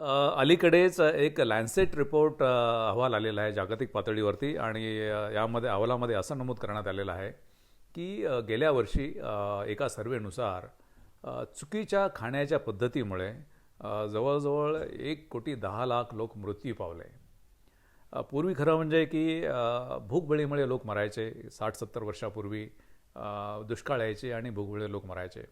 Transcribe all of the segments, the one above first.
अलीकडेच एक Lancet report अहवाल आलेला आहे जागतिक पातळीवरती आणि यामध्ये अहवालामध्ये असं नमूद करण्यात आलेलं आहे की गेल्या वर्षी एका सर्वेनुसार चुकीच्या खाण्याच्या पद्धतीमुळे जवळजवळ एक कोटी दहा लाख लोक मृत्यू पावले. पूर्वी खरं म्हणजे की भूकबळीमुळे लोक मरायचे साठ सत्तर वर्षापूर्वी दुष्काळ यायचे आणि भूकबळी लोक मरायचे.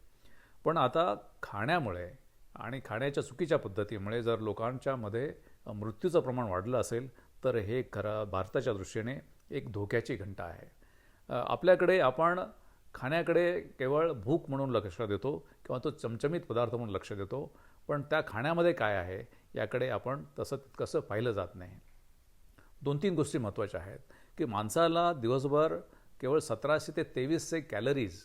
पण आता खाण्यामुळे आणि खाण्याच्या चुकीच्या पद्धतीमुळे जर लोकांच्या मध्ये मृत्यूचं प्रमाण वाढलं असेल तर हे खरं भारताच्या दृष्टीने एक धोक्याची घंटा आहे. आपल्याकडे आपण खाण्याकडे केवळ भूक म्हणून लक्ष देतो किंवा तो चमचमीत पदार्थ म्हणून लक्ष देतो पण त्या खाण्यामध्ये काय आहे याकडे आपण तसं तितकंसं पाहिलं जात नाही. दोन तीन गोष्टी महत्त्वाच्या आहेत की माणसाला दिवसभर केवळ सतराशे ते तेवीसशे कॅलरीज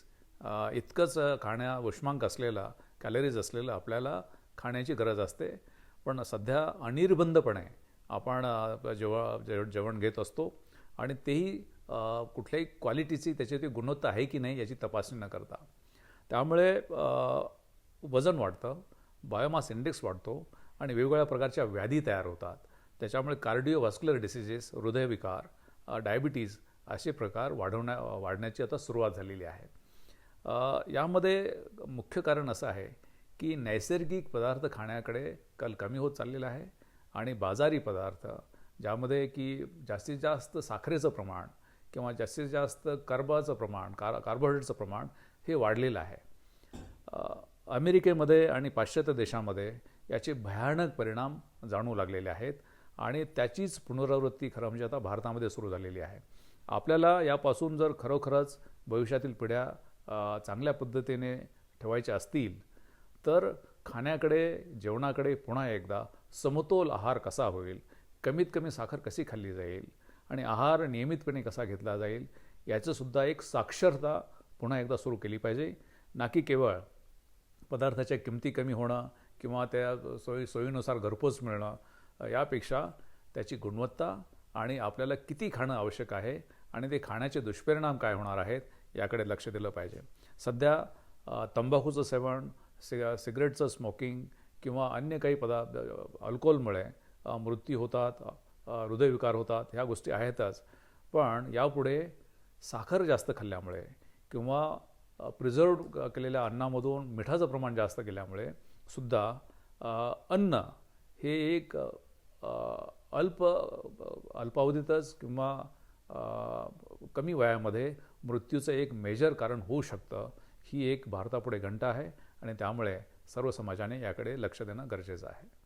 इतकंच खाण्या उष्मांक असलेला कॅलरीज असलेलं आपल्याला खाण्याची गरज असते. पण सध्या अनिर्बंधपणे आपण जेव्हा जेव जेवण घेत असतो आणि तेही कुठल्याही क्वालिटीची त्याची ती गुणवत्ता आहे की नाही याची तपासणी न करता. त्यामुळे वजन वाढतं बायोमास इंडेक्स वाढतो आणि वेगवेगळ्या प्रकारच्या व्याधी तयार होतात. त्याच्यामुळे कार्डिओव्हास्क्युलर डिसिजेस हृदयविकार डायबिटीज असे प्रकार वाढवण्या वाढण्याची आता सुरुवात झालेली आहे. यामध्ये मुख्य कारण असं आहे की नैसर्गिक पदार्थ खाण्याकडे कल कमी होत चाललेला आहे आणि बाजारी पदार्थ ज्यामध्ये की जास्तीत जास्त साखरेचं प्रमाण किंवा जास्तीत जास्त कर्बाचं प्रमाण कार कार्बोहायड्रेटचं प्रमाण हे वाढलेलं आहे. अमेरिकेमध्ये आणि पाश्चात्य देशामध्ये याचे भयानक परिणाम जाणू लागलेले आहेत आणि त्याचीच पुनरावृत्ती खरं म्हणजे आता भारतामध्ये सुरू झालेली आहे. आपल्याला यापासून जर खरोखरच भविष्यातील पिढ्या चांगल्या पद्धतीने ठेवायचे असतील तर खाण्याकडे जेवणाकडे पुन्हा एकदा समतोल आहार कसा होईल? कमीत कमी साखर कशी खाल्ली जाईल? आणि आहार नियमितपणे कसा घेतला जाईल? याचंसुद्धा एक साक्षरता पुन्हा एकदा सुरू केली पाहिजे. ना की केवळ पदार्थाच्या किमती कमी होणं किंवा त्या सोयी सोयीनुसार घरपोच मिळणं यापेक्षा त्याची गुणवत्ता आणि आपल्याला किती खाणं आवश्यक आहे आणि ते खाण्याचे दुष्परिणाम काय होणार आहेत याकडे लक्ष दिलं पाहिजे. सध्या तंबाखूचं सेवन सि सिगरेटचं स्मोकिंग किंवा अन्य काही पदार्थ अल्कोहोलमुळे मृत्यू होतात हृदयविकार होतात ह्या गोष्टी आहेतच. पण यापुढे साखर जास्त खाल्ल्यामुळे किंवा प्रिझर्व केलेल्या अन्नामधून मिठाचं प्रमाण जास्त केल्यामुळे सुद्धा अन्न हे एक अल्प अल्पावधीतच किंवा कमी वयामध्ये मृत्यूचं एक मेजर कारण होऊ शकतं ही एक भारतापुढे घंटा आहे आणि त्यामुळे सर्व समाजाने याकडे लक्ष देणं गरजेचं आहे.